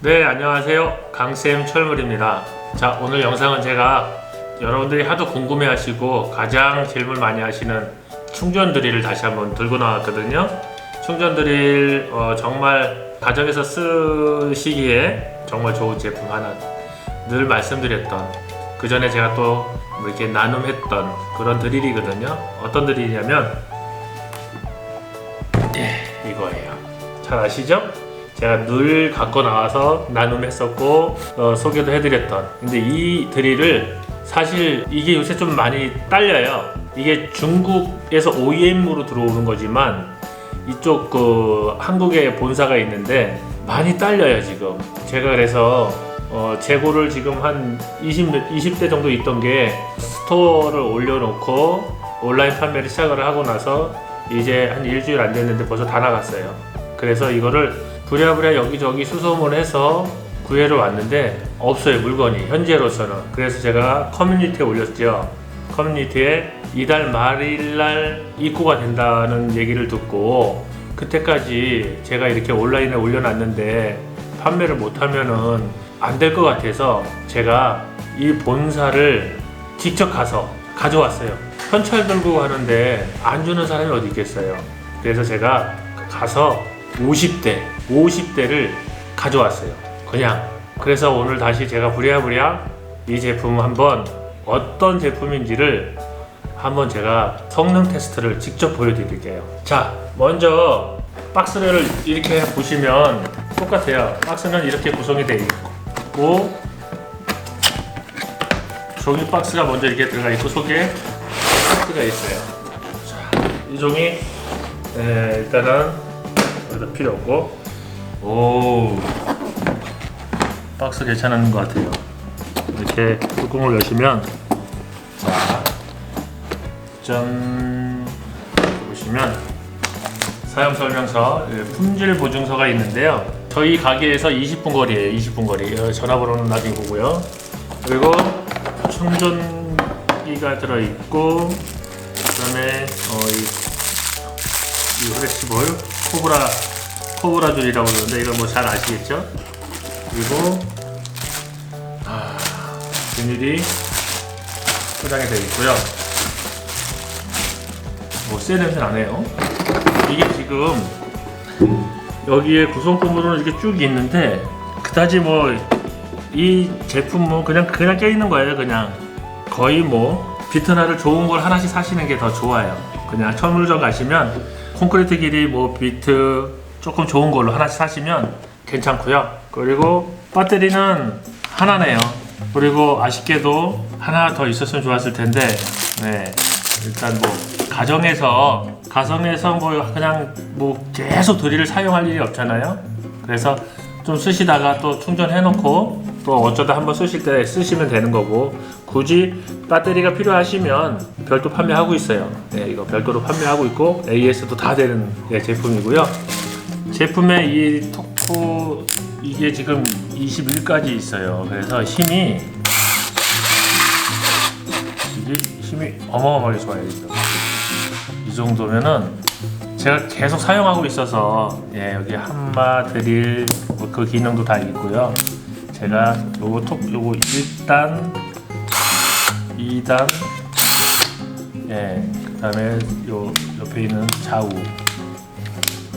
네, 안녕하세요. 강쌤 철물입니다. 자, 오늘 영상은 제가 여러분들이 하도 궁금해 하시고 가장 질문 많이 하시는 충전 드릴을 다시 한번 들고 나왔거든요. 충전 드릴 어, 정말 가정에서 쓰시기에 정말 좋은 제품 하나 늘 말씀드렸던 그 전에 제가 또뭐 이렇게 나눔했던 그런 드릴이거든요. 어떤 드릴이냐면 예, 이거예요. 잘 아시죠? 제가 늘 갖고 나와서 나눔했었고 어, 소개도 해드렸던. 근데 이 드릴을 사실 이게 요새 좀 많이 딸려요. 이게 중국에서 OEM으로 들어오는 거지만 이쪽 그 한국에 본사가 있는데 많이 딸려요 지금. 제가 그래서 어, 재고를 지금 한 20, 20대 정도 있던 게 스토어를 올려놓고 온라인 판매를 시작을 하고 나서 이제 한 일주일 안 됐는데 벌써 다 나갔어요. 그래서 이거를 부랴부랴 여기저기 수소문 해서 구해러 왔는데 없어요 물건이. 현재로서는. 그래서 제가 커뮤니티에 올렸죠. 커뮤니티에 이달 말일날 입고가 된다는 얘기를 듣고 그때까지 제가 이렇게 온라인에 올려놨는데 판매를 못하면은 안 될 것 같아서 제가 이 본사를 직접 가서 가져왔어요. 현찰 들고 가는데 안 주는 사람이 어디 있겠어요? 그래서 제가 가서 50대, 50대를 가져왔어요. 그냥. 그래서 오늘 다시 제가 부랴부랴 이 제품 한번 어떤 제품인지를 한번 제가 성능 테스트를 직접 보여드릴게요. 자, 먼저 박스를 이렇게 보시면 똑같아요. 박스는 이렇게 구성이 되어 있고 종이 박스가 먼저 이렇게 들어가 있고 속에 박스가 있어요. 자, 이 종이 에, 일단은 여기다 필요 없고. 오 박스 괜찮은 것 같아요. 이렇게 뚜껑을 여시면 자짠. 보시면 사용 설명서 예, 품질 보증서가 있는데요. 저희 가게에서 20분 거리에요. 20분 거리. 어, 전화번호는 나중에 보고요. 그리고 충전기가 들어있고 그 다음에 어, 이 이 프레시볼 코브라 코브라 줄이라고 그러는데 이거 뭐 잘 아시겠죠? 그리고 아, 비닐이 포장이 되어 있고요. 뭐쎄 냄새 나네요. 이게 지금 여기에 구성품으로는 이렇게 쭉 있는데 그다지 뭐 이 제품 뭐 그냥 그냥 껴 있는 거예요. 그냥 거의 뭐 비트나를 좋은 걸 하나씩 사시는 게 더 좋아요. 그냥 철물점 가시면 콘크리트 길이 뭐 비트 조금 좋은 걸로 하나씩 사시면 괜찮고요. 그리고 배터리는 하나네요. 그리고 아쉽게도 하나 더 있었으면 좋았을 텐데, 네 일단 뭐 가정에서 가정에서 뭐 그냥 뭐 계속 드릴을 사용할 일이 없잖아요. 그래서 좀 쓰시다가 또 충전해 놓고 또 어쩌다 한번 쓰실 때 쓰시면 되는 거고 굳이 배터리가 필요하시면 별도 판매하고 있어요. 네, 이거 별도로 판매하고 있고 AS도 다 되는 네, 제품이고요. 제품의 이 토크 이게 지금 21까지 있어요. 그래서 힘이 이게 힘이 어마어마하게 좋아요. 이 정도면은 제가 계속 사용하고 있어서 예, 여기 한마 드릴 뭐그 기능도 다 있고요. 제가 요거 톡 요거 1단 2단 예, 그다음에 요 옆에 있는 좌우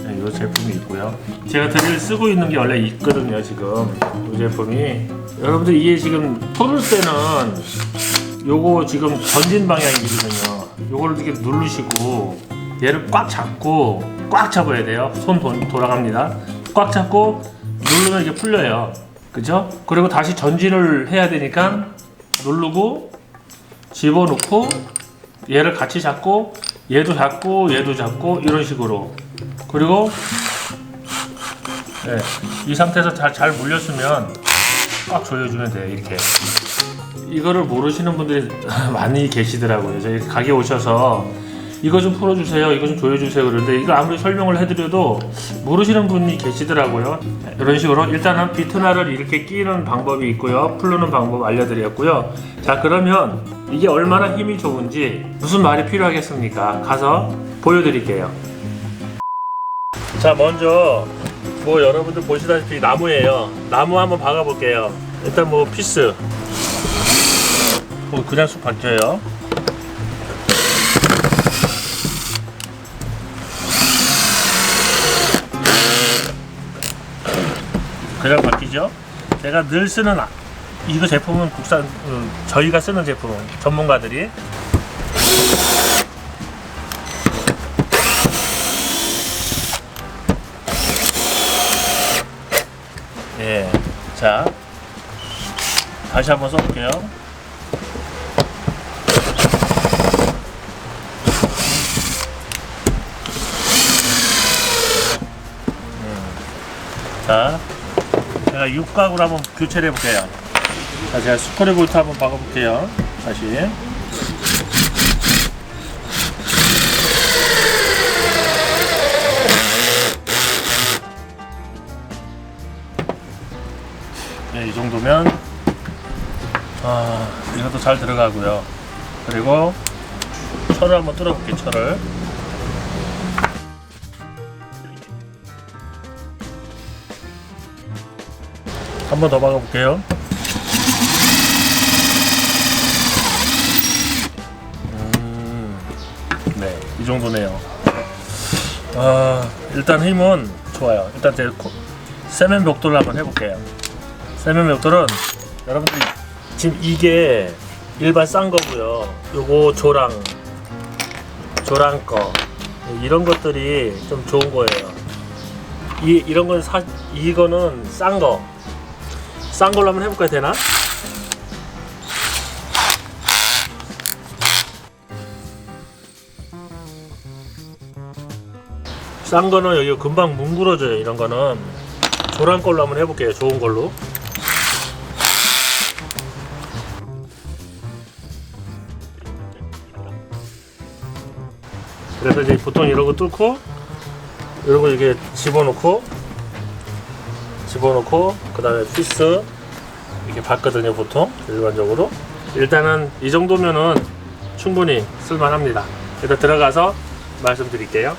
네, 이 제품이 있고요. 제가 드릴 쓰고 있는 게 원래 있거든요. 지금 이 제품이 여러분들 이게 지금 풀을 때는 요거 지금 전진 방향이거든요. 요거를 이렇게 누르시고 얘를 꽉 잡고 꽉 잡아야 돼요. 손 도, 돌아갑니다. 꽉 잡고 누르면 이게 풀려요. 그죠? 그리고 다시 전진을 해야 되니까 누르고 집어넣고 얘를 같이 잡고 얘도 잡고 얘도 잡고 이런 식으로. 그리고 네, 이 상태에서 잘, 잘 물렸으면 꽉 조여주면 돼요 이렇게. 이거를 모르시는 분들이 많이 계시더라고요. 저희 가게 오셔서 이거 좀 풀어주세요 이거 좀 조여주세요 그러는데 이거 아무리 설명을 해드려도 모르시는 분이 계시더라고요 이런 식으로 일단은 비트나를 이렇게 끼는 방법이 있고요 풀는 방법 알려드렸고요 자 그러면 이게 얼마나 힘이 좋은지 무슨 말이 필요하겠습니까 가서 보여드릴게요 자 먼저 뭐 여러분들 보시다시피 나무예요. 나무 한번 박아볼게요. 일단 뭐 피스. 뭐 그냥 쑥 박혀요. 그냥 바뀌죠. 제가 늘 쓰는 아- 이거 제품은 국산 음, 저희가 쓰는 제품은 전문가들이 예. 자. 다시 한번 써볼게요. 음. 자. 제가 육각으로 한번 교체를 해볼게요. 자, 제가 스크류 볼트 한번 박아볼게요. 다시. 네, 이 정도면 아, 이것도 잘 들어가고요. 그리고 철을 한번 뚫어볼게요. 철을. 한 번 더 박아볼게요. 음, 네, 이 정도네요. 아, 일단 힘은 좋아요. 일단 제 코- 세면 벽돌을 한번 해볼게요. 세면 벽돌은 여러분들이 지금 이게 일반 싼 거고요. 요거 조랑 조랑 거 이런 것들이 좀 좋은 거예요. 이 이런 건 사 이거는 싼 거. 싼 걸로 한번 해볼까요 되나? 싼 거는 여기 금방 뭉그러져요 이런 거는 조란 걸로 한번 해볼게요 좋은 걸로 그래서 이제 보통 이런 거 뚫고 이런 거 이렇게 집어넣고 집어넣고 그 다음에 피스 이렇게 봤거든요 보통 일반적으로 일단은 이 정도면은 충분히 쓸만합니다 일단 들어가서 말씀드릴게요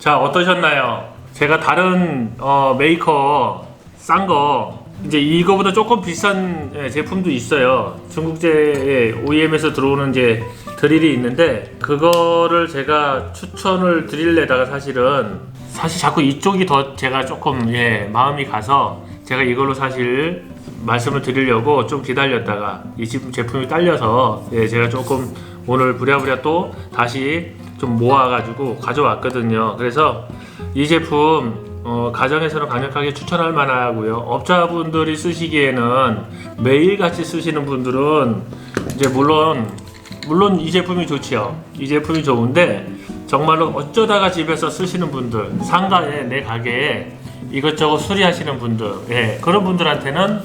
자 어떠셨나요? 제가 다른 어, 메이커 싼 거 이제 이거보다 조금 비싼 예, 제품도 있어요. 중국제 OEM에서 들어오는 이제 드릴이 있는데 그거를 제가 추천을 드릴래다가 사실은 사실 자꾸 이쪽이 더 제가 조금 예, 마음이 가서 제가 이걸로 사실 말씀을 드리려고 좀 기다렸다가 이 집- 제품이 딸려서 예, 제가 조금 오늘 부랴부랴 또 다시 좀 모아가지고 가져왔거든요. 그래서 이 제품 어, 가정에서는 강력하게 추천할 만하고요. 업자분들이 쓰시기에는 매일 같이 쓰시는 분들은 이제 물론 물론 이 제품이 좋지요. 이 제품이 좋은데 정말로 어쩌다가 집에서 쓰시는 분들, 상가에 내 가게에 이것저것 수리하시는 분들, 예, 그런 분들한테는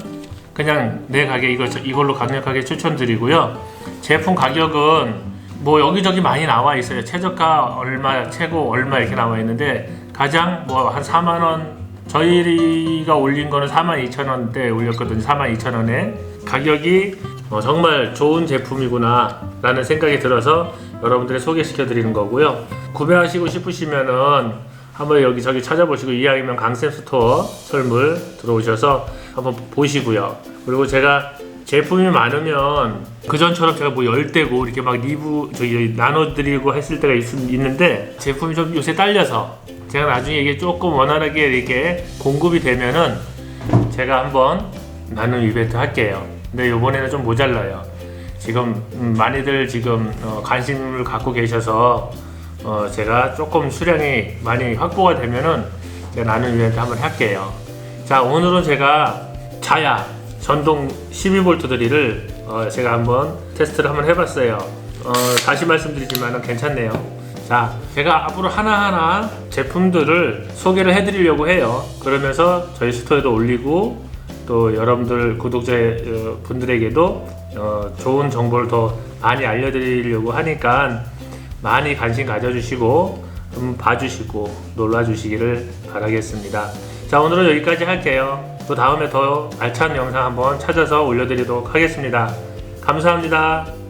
그냥 내 가게 이거 이걸로 강력하게 추천드리고요. 제품 가격은 뭐 여기저기 많이 나와 있어요. 최저가 얼마, 최고 얼마 이렇게 나와 있는데 가장 뭐 한 4만 원 저희가 올린 거는 4만 2천 원대 올렸거든요. 4만 2천 원에 가격이 어, 정말 좋은 제품이구나 라는 생각이 들어서 여러분들의 소개시켜 드리는 거고요. 구매하시고 싶으시면은 한번 여기저기 찾아보시고 이왕이면 강쌤 스토어 설물 들어오셔서 한번 보시고요. 그리고 제가 제품이 많으면 그전처럼 제가 뭐 열대고 이렇게 막 리뷰 저기 나눠드리고 했을 때가 있, 있는데 제품이 좀 요새 딸려서 제가 나중에 이게 조금 원활하게 이렇게 공급이 되면은 제가 한번 나눔 이벤트 할게요. 근데 이번에는 좀 모자라요. 지금 음, 많이들 지금 어, 관심을 갖고 계셔서 어, 제가 조금 수량이 많이 확보가 되면은 제가 나눔 이벤트 한번 할게요. 자 오늘은 제가 자야 전동 12V 드릴을 어, 제가 한번 테스트를 한번 해봤어요. 어, 다시 말씀드리지만 괜찮네요. 자, 제가 앞으로 하나하나 제품들을 소개를 해드리려고 해요. 그러면서 저희 스토어에도 올리고 또 여러분들 구독자 어, 분들에게도 어, 좋은 정보를 더 많이 알려드리려고 하니까 많이 관심 가져주시고 좀 봐주시고 놀라주시기를 바라겠습니다. 자 오늘은 여기까지 할게요. 또 다음에 더 알찬 영상 한번 찾아서 올려드리도록 하겠습니다. 감사합니다.